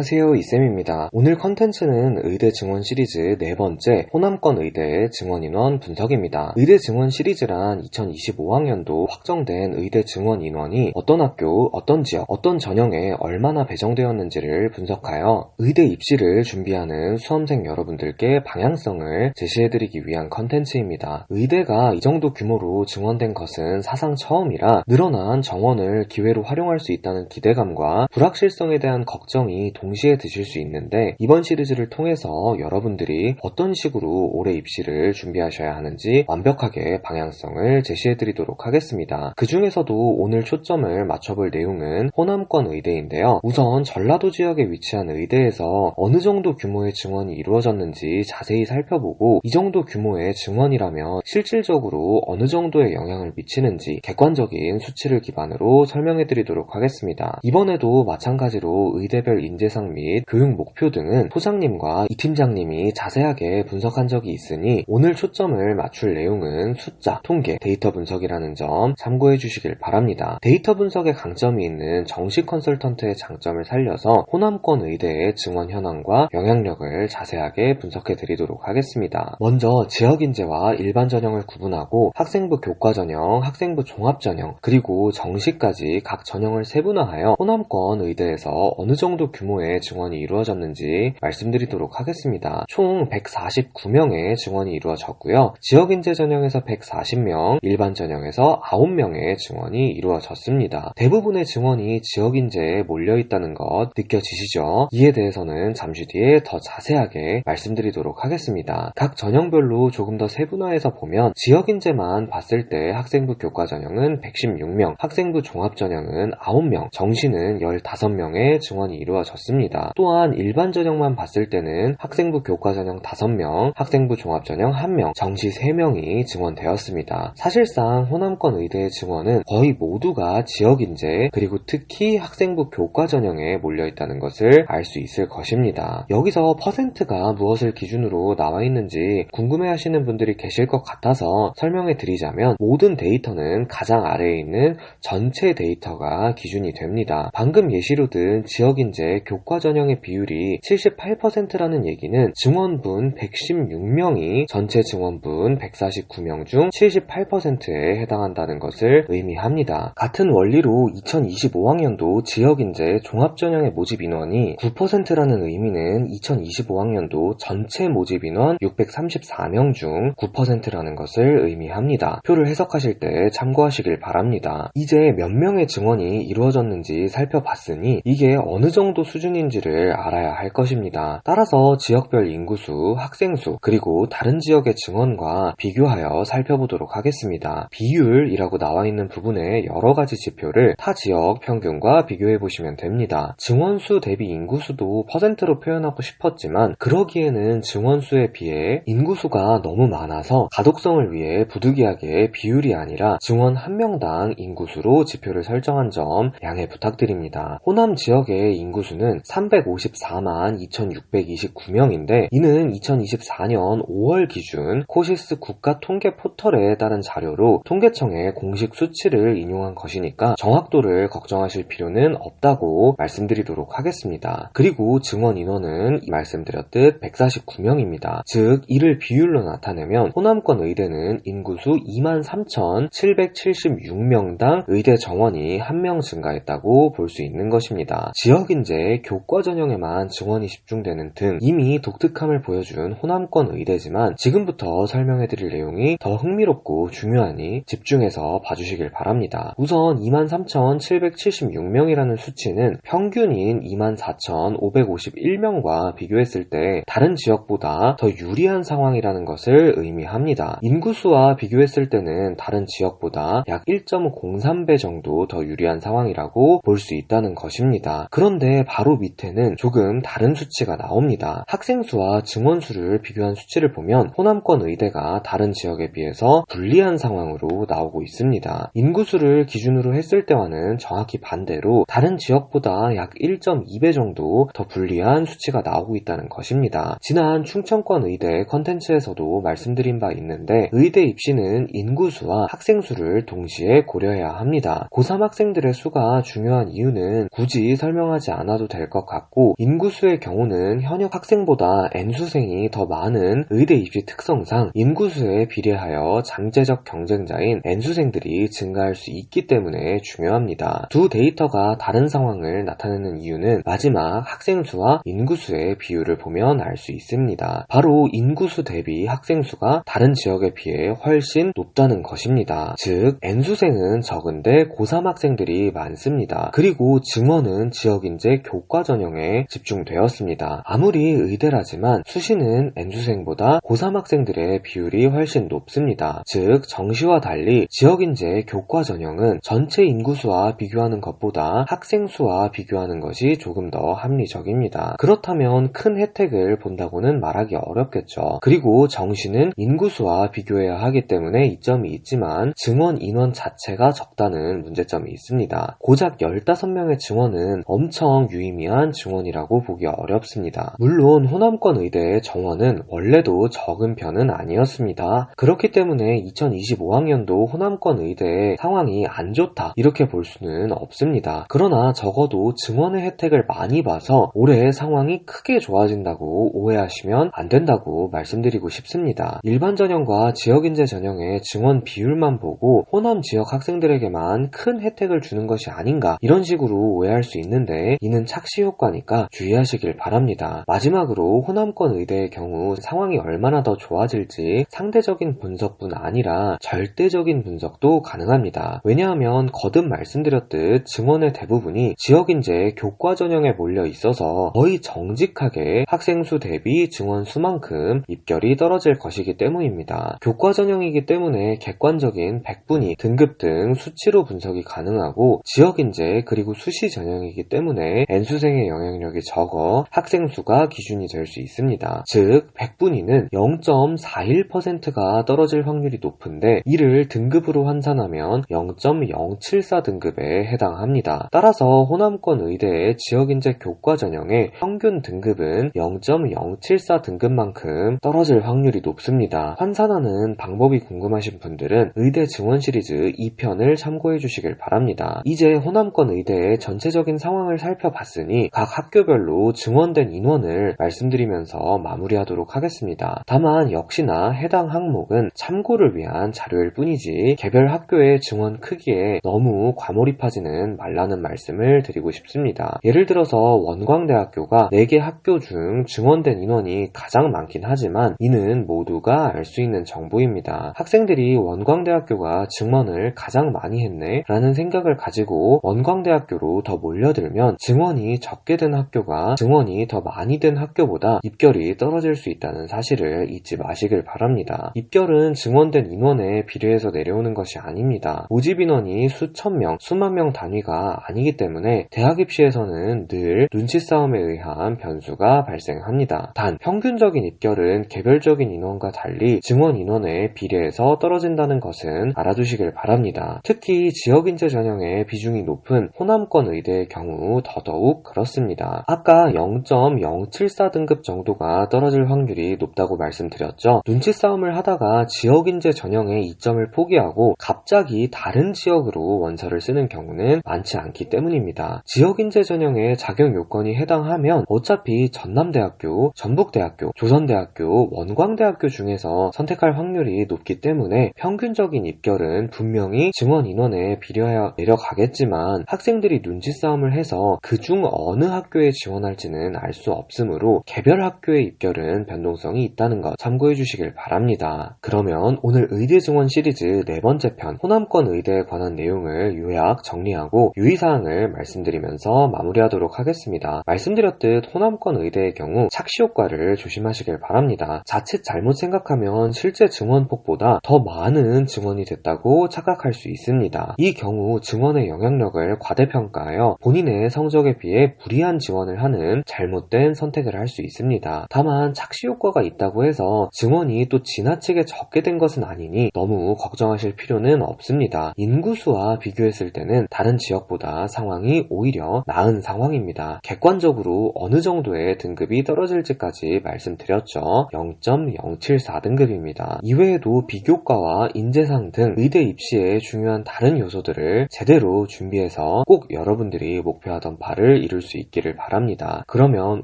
안녕하세요 이쌤입니다. 오늘 컨텐츠는 의대 증원 시리즈 네 번째 호남권 의대 증원 인원 분석입니다. 의대 증원 시리즈란 2025학년도 확정된 의대 증원 인원이 어떤 학교, 어떤 지역, 어떤 전형에 얼마나 배정되었는지를 분석하여 의대 입시를 준비하는 수험생 여러분들께 방향성을 제시해드리기 위한 컨텐츠입니다. 의대가 이 정도 규모로 증원된 것은 사상 처음이라 늘어난 정원을 기회로 활용할 수 있다는 기대감과 불확실성에 대한 걱정이 동 시에 드실 수 있는데 이번 시리즈를 통해서 여러분들이 어떤 식으로 올해 입시를 준비하셔야 하는지 완벽하게 방향성을 제시해 드리도록 하겠습니다. 그 중에서도 오늘 초점을 맞춰볼 내용은 호남권 의대인데요. 우선 전라도 지역에 위치한 의대에서 어느 정도 규모의 증원이 이루어졌는지 자세히 살펴보고 이 정도 규모의 증원이라면 실질적으로 어느 정도의 영향을 미치는지 객관적인 수치를 기반으로 설명해 드리도록 하겠습니다. 이번에도 마찬가지로 의대별 인재상 및 교육 목표 등은 소장님과 이 팀장님이 자세하게 분석한 적이 있으니 오늘 초점을 맞출 내용은 숫자, 통계, 데이터 분석이라는 점 참고해 주시길 바랍니다. 데이터 분석의 강점이 있는 정식 컨설턴트의 장점을 살려서 호남권 의대의 증원 현황과 영향력을 자세하게 분석해 드리도록 하겠습니다. 먼저 지역 인재와 일반 전형을 구분하고 학생부 교과 전형, 학생부 종합 전형, 그리고 정시까지 각 전형을 세분화하여 호남권 의대에서 어느 정도 규모의 증원이 이루어졌는지 말씀드리도록 하겠습니다. 총 149명의 증원이 이루어졌고요. 지역인재 전형에서 140명, 일반 전형에서 9명의 증원이 이루어졌습니다. 대부분의 증원이 지역인재에 몰려있다는 것 느껴지시죠? 이에 대해서는 잠시 뒤에 더 자세하게 말씀드리도록 하겠습니다. 각 전형별로 조금 더 세분화해서 보면 지역인재만 봤을 때 학생부 교과 전형은 116명, 학생부 종합 전형은 9명, 정시는 15명의 증원이 이루어졌습니다. 또한 일반 전형만 봤을 때는 학생부 교과 전형 5명, 학생부 종합 전형 1명, 정시 3명이 증원되었습니다. 사실상 호남권 의대의 증원은 거의 모두가 지역 인재 그리고 특히 학생부 교과 전형에 몰려 있다는 것을 알 수 있을 것입니다. 여기서 퍼센트가 무엇을 기준으로 나와 있는지 궁금해 하시는 분들이 계실 것 같아서 설명해 드리자면 모든 데이터는 가장 아래에 있는 전체 데이터가 기준이 됩니다. 방금 예시로 든 지역 인재 교과 전형의 비율이 78%라는 얘기는 증원분 116명이 전체 증원분 149명 중 78%에 해당한다는 것을 의미합니다. 같은 원리로 2025학년도 지역인재 종합전형의 모집 인원이 9%라는 의미는 2025학년도 전체 모집 인원 634명 중 9%라는 것을 의미합니다. 표를 해석하실 때 참고하시길 바랍니다. 이제 몇 명의 증원이 이루어졌는지 살펴봤으니 이게 어느 정도 수준 인지를 알아야 할 것입니다. 따라서 지역별 인구수, 학생수, 그리고 다른 지역의 증원과 비교하여 살펴보도록 하겠습니다. 비율이라고 나와 있는 부분에 여러 가지 지표를 타 지역 평균과 비교해 보시면 됩니다. 증원수 대비 인구수도 퍼센트로 표현하고 싶었지만 그러기에는 증원수에 비해 인구수가 너무 많아서 가독성을 위해 부득이하게 비율이 아니라 증원 한 명당 인구수로 지표를 설정한 점 양해 부탁드립니다. 호남 지역의 인구수는 354만 2629명인데 이는 2024년 5월 기준 코시스 국가 통계 포털에 따른 자료로 통계청의 공식 수치를 인용한 것이니까 정확도를 걱정하실 필요는 없다고 말씀드리도록 하겠습니다. 그리고 증원 인원은 말씀드렸듯 149명입니다. 즉 이를 비율로 나타내면 호남권 의대는 인구수 23,776명당 의대 정원이 한명 증가했다고 볼 수 있는 것입니다. 지역인재 교과 전형에만 증원이 집중되는 등 이미 독특함을 보여준 호남권 의대지만 지금부터 설명해드릴 내용이 더 흥미롭고 중요하니 집중해서 봐주시길 바랍니다. 우선 23,776명이라는 수치는 평균인 24,551명과 비교했을 때 다른 지역보다 더 유리한 상황이라는 것을 의미합니다. 인구수와 비교했을 때는 다른 지역보다 약 1.03배 정도 더 유리한 상황이라고 볼 수 있다는 것입니다. 그런데 바로 밑에는 조금 다른 수치가 나옵니다. 학생 수와 증원 수를 비교한 수치를 보면 호남권 의대가 다른 지역에 비해서 불리한 상황으로 나오고 있습니다. 인구수를 기준으로 했을 때와는 정확히 반대로 다른 지역보다 약 1.2배 정도 더 불리한 수치가 나오고 있다는 것입니다. 지난 충청권 의대 컨텐츠에서도 말씀드린 바 있는데 의대 입시는 인구수와 학생 수를 동시에 고려해야 합니다. 고3 학생들의 수가 중요한 이유는 굳이 설명하지 않아도 받아도 될 것 같고 인구수의 경우는 현역 학생보다 N수생이 더 많은 의대 입시 특성상 인구수에 비례하여 잠재적 경쟁자인 N수생들이 증가할 수 있기 때문에 중요합니다. 두 데이터가 다른 상황을 나타내는 이유는 마지막 학생 수와 인구 수의 비율을 보면 알 수 있습니다. 바로 인구수 대비 학생 수가 다른 지역에 비해 훨씬 높다는 것입니다. 즉 N수생은 적은데 고3 학생들이 많습니다. 그리고 증원은 지역인재 교과 전형에 집중되었습니다. 아무리 의대라지만 수시는 N수생보다 고3 학생들의 비율이 훨씬 높습니다. 즉 정시와 달리 지역인재 교과 전형은 전체 인구수와 비교하는 것보다 학생 수와 비교하는 것이 조금 더 합리적입니다. 그렇다면 큰 혜택을 본다고는 말하기 어렵겠죠. 그리고 정시는 인구수와 비교해야 하기 때문에 이점이 있지만 증원 인원 자체가 적다는 문제점이 있습니다. 고작 15명의 증원은 엄청 유의미한 증원이라고 보기 어렵습니다. 물론 호남권 의대의 정원은 원래도 적은 편은 아니었습니다. 그렇기 때문에 2025학년도 호남권 의대의 상황이 안 좋다 이렇게 볼 수는 없습니다. 그러나 적어도 증원의 혜택을 많이 봐서 올해 상황이 크게 좋아진다고 오해하시면 안 된다고 말씀드리고 싶습니다. 일반 전형과 지역인재 전형의 증원 비율만 보고 호남 지역 학생들에게만 큰 혜택을 주는 것이 아닌가 이런 식으로 오해할 수 있는데 이는 착시 효과니까 주의하시길 바랍니다. 마지막으로 호남권 의대의 경우 상황이 얼마나 더 좋아질지 상대적인 분석뿐 아니라 절대적인 분석도 가능합니다. 왜냐하면 거듭 말씀드렸듯 증원의 대부분이 지역인재 교과 전형에 몰려 있어서 거의 정직하게 학생 수 대비 증원 수만큼 입결이 떨어질 것이기 때문입니다. 교과 전형이기 때문에 객관적인 백분위, 등급 등 수치로 분석이 가능하고 지역인재 그리고 수시 전형이기 때문에 N수 생의 영향력이 적어 학생 수가 기준이 될 수 있습니다. 즉, 백분위는 0.41%가 떨어질 확률이 높은데 이를 등급으로 환산하면 0.074 등급에 해당합니다. 따라서 호남권 의대의 지역인재 교과 전형의 평균 등급은 0.074 등급만큼 떨어질 확률이 높습니다. 환산하는 방법이 궁금하신 분들은 의대 증원 시리즈 2편을 참고해 주시길 바랍니다. 이제 호남권 의대의 전체적인 상황을 살펴봤으니 각 학교별로 증원된 인원을 말씀드리면서 마무리하도록 하겠습니다. 다만 역시나 해당 항목은 참고를 위한 자료일 뿐이지 개별 학교의 증원 크기에 너무 과몰입하지는 말라는 말씀을 드리고 싶습니다. 예를 들어서 원광대학교가 4개 학교 중 증원된 인원이 가장 많긴 하지만 이는 모두가 알 수 있는 정보입니다. 학생들이 원광대학교가 증원을 가장 많이 했네 라는 생각을 가지고 원광대학교로 더 몰려들면 증원이 적게 된 학교가 증원이 더 많이 된 학교보다 입결이 떨어질 수 있다는 사실을 잊지 마시길 바랍니다. 입결은 증원된 인원에 비례해서 내려오는 것이 아닙니다. 모집 인원이 수천 명, 수만 명 단위가 아니기 때문에 대학 입시에서는 늘 눈치 싸움에 의한 변수가 발생합니다. 단 평균적인 입결은 개별적인 인원과 달리 증원 인원에 비례해서 떨어진다는 것은 알아두시길 바랍니다. 특히 지역 인재 전형의 비중이 높은 호남권 의대의 경우 더더욱 그렇습니다. 아까 0.074 등급 정도가 떨어질 확률이 높다고 말씀드렸죠. 눈치 싸움을 하다가 지역인재 전형의 이점을 포기하고 갑자기 다른 지역으로 원서를 쓰는 경우는 많지 않기 때문입니다. 지역인재 전형의 자격 요건이 해당하면 어차피 전남대학교, 전북대학교, 조선대학교, 원광대학교 중에서 선택할 확률이 높기 때문에 평균적인 입결은 분명히 증원 인원에 비례하여 내려가겠지만 학생들이 눈치 싸움을 해서 그중 어느 학교에 지원할지는 알 수 없으므로 개별 학교의 입결은 변동성이 있다는 것 참고해 주시길 바랍니다. 그러면 오늘 의대 증원 시리즈 네 번째 편 호남권 의대에 관한 내용을 요약 정리하고 유의사항을 말씀드리면서 마무리하도록 하겠습니다. 말씀드렸듯 호남권 의대의 경우 착시 효과를 조심하시길 바랍니다. 자칫 잘못 생각하면 실제 증원 폭보다 더 많은 증원이 됐다고 착각할 수 있습니다. 이 경우 증원의 영향력을 과대평가하여 본인의 성적에 비해 불이한 지원을 하는 잘못된 선택을 할 수 있습니다. 다만 착시 효과가 있다고 해서 증원이 또 지나치게 적게 된 것은 아니니 너무 걱정하실 필요는 없습니다. 인구수와 비교했을 때는 다른 지역보다 상황이 오히려 나은 상황입니다. 객관적으로 어느 정도의 등급이 떨어질지까지 말씀드렸죠. 0.074 등급입니다. 이외에도 비교과와 인재상 등 의대 입시에 중요한 다른 요소들을 제대로 준비해서 꼭 여러분들이 목표하던 바를 목표 를 이룰 수 있기를 바랍니다. 그러면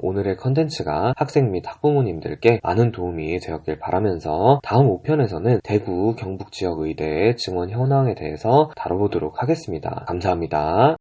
오늘의 컨텐츠가 학생 및 학부모님들께 많은 도움이 되었길 바라면서 다음 5편에서는 대구 경북 지역 의대의 증원 현황에 대해서 다뤄보도록 하겠습니다. 감사합니다.